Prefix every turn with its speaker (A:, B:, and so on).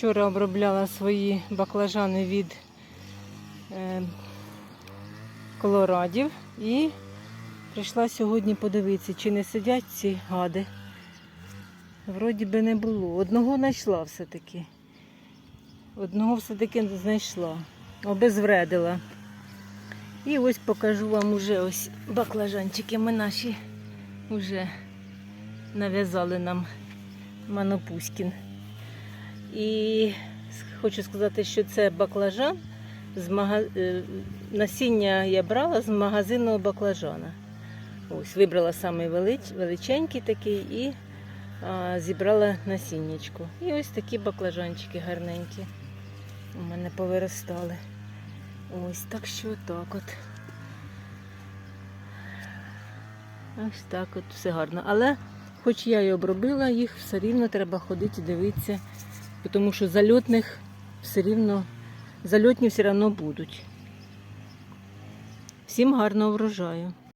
A: Вчора обробляла свої баклажани від е, колорадів і прийшла сьогодні подивитися, чи не сидять ці гади. Вроді би не було. Одного знайшла все-таки. Одного все-таки знайшла. Обезвредила. І ось покажу вам уже ось баклажанчики ми наші вже нав'язали нам Манопуськін. І хочу сказати, що це баклажан з мага... е, насіння я брала з магазинного баклажана. Ось, вибрала самий велич... величенький такий і а, зібрала насіннячко. І ось такі баклажанчики гарненькі. У мене повиростали. Ось так що так от. Ось так от все гарно. Але хоч я і обробила їх, все рівно треба ходити, дивитися, тому що зальотних все рівно, зальотні все одно будуть. Всім гарного врожаю!